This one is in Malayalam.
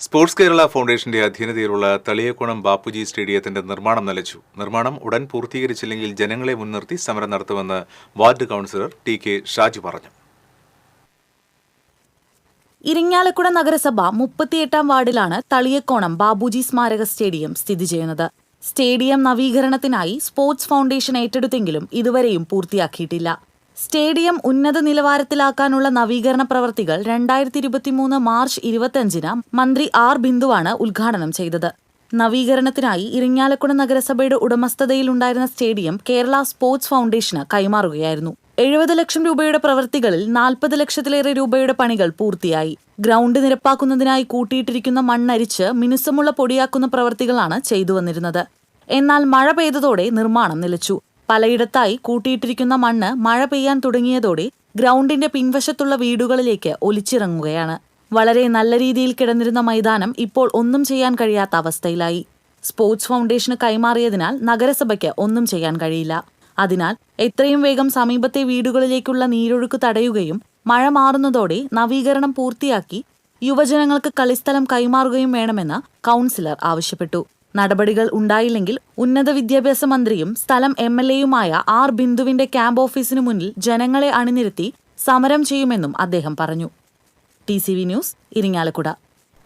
സ്പോർട്സ് കേരള ഫൗണ്ടേഷന്റെ അധീനതയിലുള്ള തളിയക്കുണം ബാപ്പുജി സ്റ്റേഡിയത്തിന്റെ നിർമ്മാണം നിലച്ചു നിർമ്മാണം ഉടൻ പൂർത്തീകരിച്ചില്ലെങ്കിൽ ജനങ്ങളെ മുൻനിർത്തി സമരം നടത്തുമെന്ന് ward councillor T K Shaju പറഞ്ഞു. ഇരിങ്ങാലക്കുട നഗരസഭ മുപ്പത്തിയെട്ടാം വാർഡിലാണ് തളിയക്കോണം ബാബുജി സ്മാരക സ്റ്റേഡിയം സ്ഥിതി ചെയ്യുന്നത്. സ്റ്റേഡിയം നവീകരണത്തിനായി സ്പോർട്സ് ഫൗണ്ടേഷൻ ഏറ്റെടുത്തെങ്കിലും ഇതുവരെയും പൂർത്തിയാക്കിയിട്ടില്ല. സ്റ്റേഡിയം ഉന്നത നിലവാരത്തിലാക്കാനുള്ള നവീകരണ പ്രവൃത്തികൾ രണ്ടായിരത്തി ഇരുപത്തിമൂന്ന് മാർച്ച് ഇരുപത്തിയഞ്ചിന് മന്ത്രി ആർ ബിന്ദുവാണ് ഉദ്ഘാടനം ചെയ്തത്. നവീകരണത്തിനായി ഇരിങ്ങാലക്കുട നഗരസഭയുടെ ഉടമസ്ഥതയിലുണ്ടായിരുന്ന സ്റ്റേഡിയം കേരള സ്പോർട്സ് ഫൗണ്ടേഷന് കൈമാറുകയായിരുന്നു. എഴുപത് ലക്ഷം രൂപയുടെ പ്രവൃത്തികളിൽ നാൽപ്പത് ലക്ഷത്തിലേറെ രൂപയുടെ പണികൾ പൂർത്തിയായി. ഗ്രൗണ്ട് നിരപ്പാക്കുന്നതിനായി കൂട്ടിയിട്ടിരിക്കുന്ന മണ്ണരിച്ച് മിനുസമുള്ള പൊടിയാക്കുന്ന പ്രവൃത്തികളാണ് ചെയ്തു വന്നിരുന്നത് എന്നാൽ മഴ പെയ്തതോടെ നിർമ്മാണം നിലച്ചു. പലയിടത്തായി കൂട്ടിയിട്ടിരിക്കുന്ന മണ്ണ് മഴ പെയ്യാൻ തുടങ്ങിയതോടെ ഗ്രൗണ്ടിന്റെ പിൻവശത്തുള്ള വീടുകളിലേക്ക് ഒലിച്ചിറങ്ങുകയാണ്. വളരെ നല്ല രീതിയിൽ കിടന്നിരുന്ന മൈതാനം ഇപ്പോൾ ഒന്നും ചെയ്യാൻ കഴിയാത്ത അവസ്ഥയിലായി. സ്പോർട്സ് ഫൗണ്ടേഷന് കൈമാറിയതിനാൽ നഗരസഭയ്ക്ക് ഒന്നും ചെയ്യാൻ കഴിയില്ല. അതിനാൽ എത്രയും വേഗം സമീപത്തെ വീടുകളിലേക്കുള്ള നീരൊഴുക്ക് തടയുകയും മഴ മാറുന്നതോടെ നവീകരണം പൂർത്തിയാക്കി യുവജനങ്ങൾക്ക് കളിസ്ഥലം കൈമാറുകയും വേണമെന്ന് കൗൺസിലർ ആവശ്യപ്പെട്ടു. നടപടികൾ ഉണ്ടായില്ലെങ്കിൽ ഉന്നത വിദ്യാഭ്യാസ മന്ത്രിയും സ്ഥലം എം എൽ എയുമായ ആർ ബിന്ദുവിന്റെ ക്യാമ്പ് ഓഫീസിനു മുന്നിൽ ജനങ്ങളെ അണിനിരത്തി സമരം ചെയ്യുമെന്നും അദ്ദേഹം പറഞ്ഞു. T news Irinjalakuda.